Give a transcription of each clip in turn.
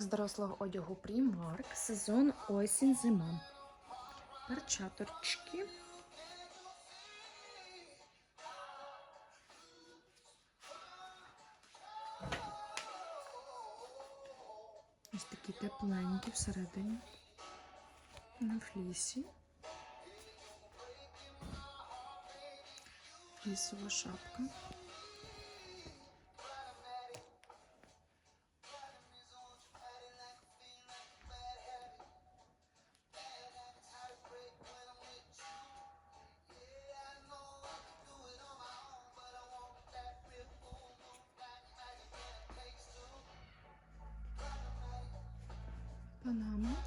З дорослого одягу Primark, сезон осінь-зима. Перчаторчки. Ось такі тепленькі всередині. На флісі. Флісова шапка.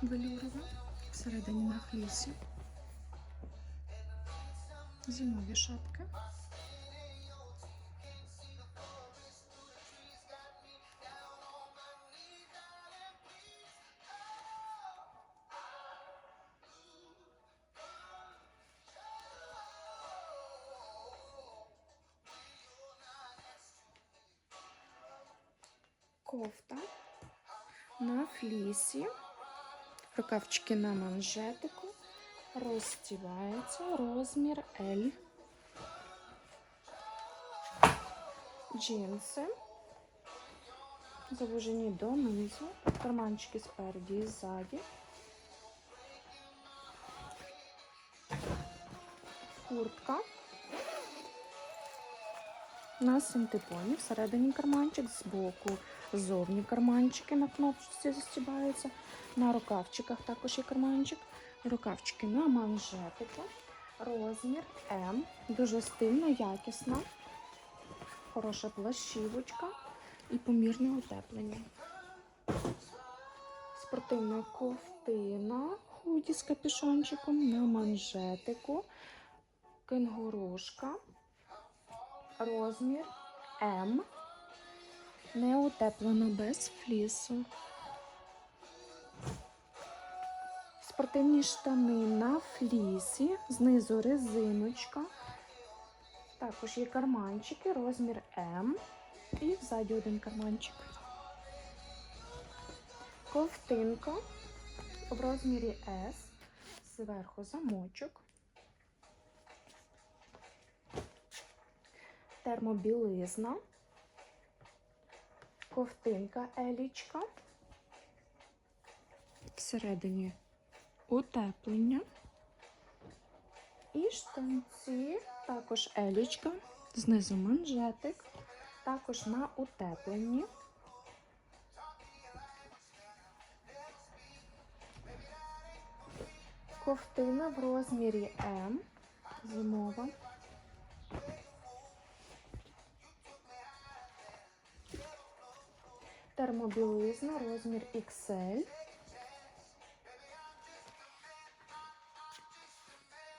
Велюрова всередині на флісі. Зимові шапки. Кофта на флісі. Рукавчики на манжетику. Розстівається розмір L. Джинси. Завужені донизу. Карманчики спереді і ззаді. Куртка. На синтепоні. Всередині карманчик, збоку ззовні карманчики на кнопочці застібаються. На рукавчиках також є карманчик. Рукавчики на манжетику. Розмір М. Дуже стильно, якісно. Хороша плащівочка і помірне утеплення. Спортивна ковтина. Худі з капюшончиком на манжетику. Кенгурушка. Розмір М. Не утеплено без флісу. Спортивні штани на флісі, знизу резиночка. Також є карманчики, розмір М. І ззаді один карманчик. Ковтинка в розмірі S. Зверху замочок. Термобілизна. Ковтинка елічка. Всередині утеплення. І штанці, також елічка, знизу манжетик, також на утепленні. Ковтина в розмірі М, зимова. Термобілизна, розмір XL.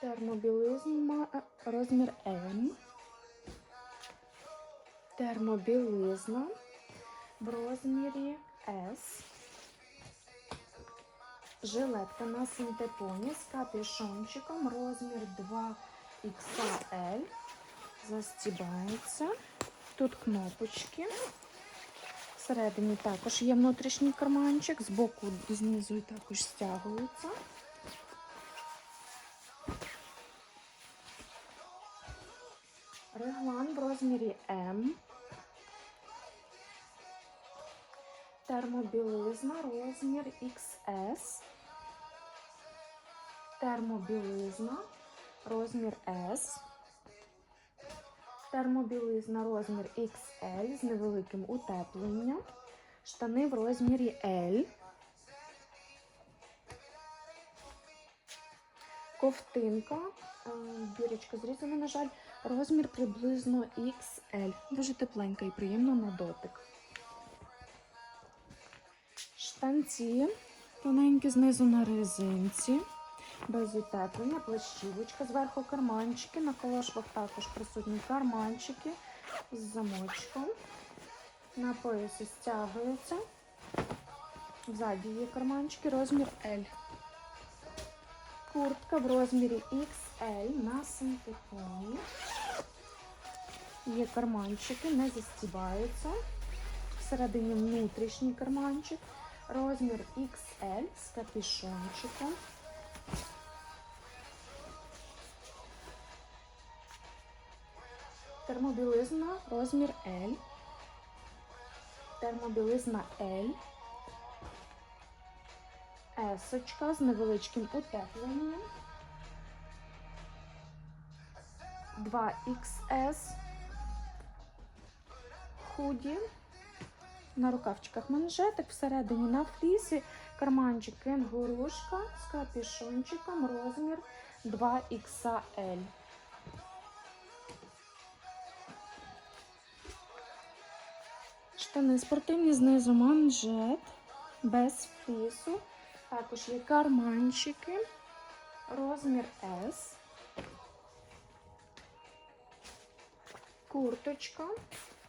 Термобілизна, е, розмір М. Термобілизна в розмірі S. Жилетка на синтепоні з капюшончиком, розмір 2XL. Застібається. Тут кнопочки. Всередині також є внутрішній карманчик, з боку і знизу також стягується. Реглан в розмірі М. Термобілизна розмір XS. Термобілизна розмір S. Термобілизна розмір XL з невеликим утепленням. Штани в розмірі L. Ковтинка. е, Бірочка зрізана, на жаль. Розмір приблизно XL. Дуже тепленька і приємна на дотик. Штанці. Тоненькі знизу на резинці. Без утеплення, плащівочка, зверху карманчики, на колошвах також присутні карманчики з замочком. На поясі стягується. Ззаді є карманчики, розмір L. Куртка в розмірі XL на синтепоні. Є карманчики, не застібаються. Всередині внутрішній карманчик. Розмір XL з капюшончиком. Термобілизна розмір L. Термобілизна L. Есочка з невеличким утепленням. 2XS. Худі. На рукавчиках манжетик, всередині на флісі, карманчик кенгурушка з капюшончиком, розмір 2XL. Штани спортивні знизу манжет без флісу. Також є карманчики, розмір S. Курточка,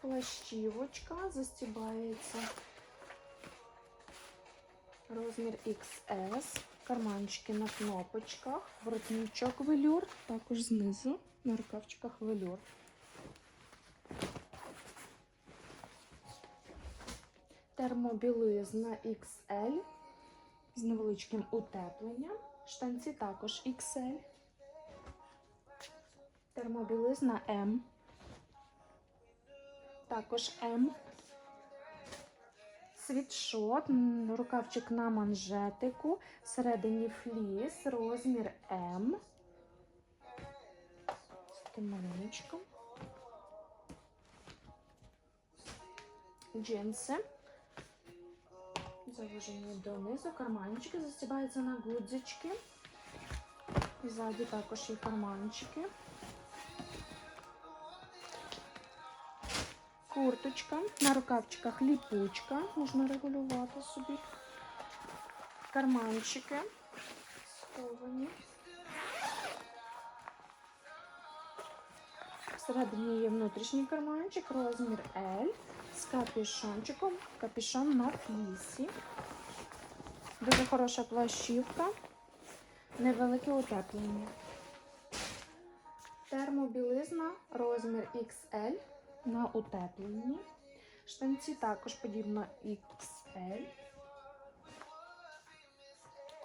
плащівочка, застібається. Розмір XS, карманчики на кнопочках, воротничок велюр, також знизу на рукавчиках велюр. Термобілизна XL з невеличким утепленням. Штанці також XL. Термобілизна M. Також М. Світшот, рукавчик на манжетику, всередині фліс, розмір М. З таким малюночком. Джинси. Завужені донизу, карманчики застібаються на гудзички. Ззаді також є карманчики. Курточка, на рукавчиках ліпучка, можна регулювати собі. Карманчики сховані. Всередині є внутрішній карманчик, розмір L з капюшончиком. Капюшон на флісі. Дуже хороша плащівка. Невелике утеплення. Термобілизна, розмір XL на утепленні. Штанці також подібно XL.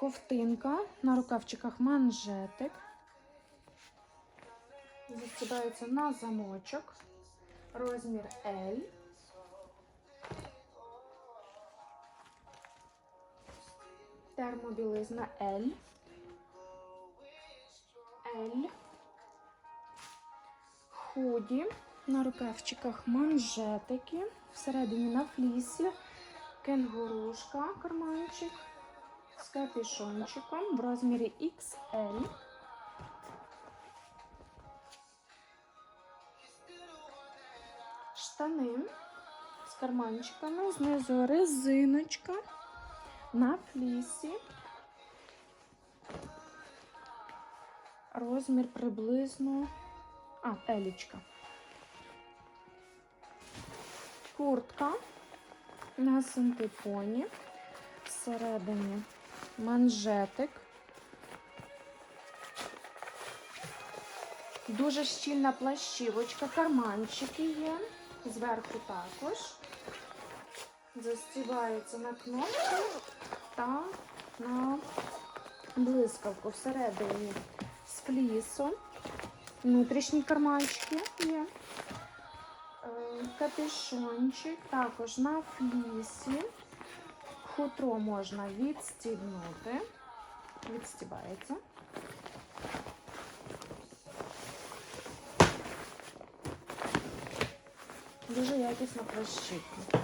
Ковтинка на рукавчиках манжетик. Застібається на замочок. Розмір L. Термобілизна L. L. Худі. На рукавчиках манжетики. Всередині на флісі. Кенгурушка, карманчик. З капюшончиком в розмірі XL. Штани з карманчиками. Знизу резиночка на флісі. Розмір приблизно. А, елічка. Куртка на синтепоні. Всередині манжетик. Дуже щільна плащівочка, карманчики є. Зверху також. Застібається на кнопку та на блискавку всередині з флісом. Внутрішні карманчики є. Е, Капюшончик також на флісі. Хутро можна відстібнути. Відстібається. Дуже якісна плащівка.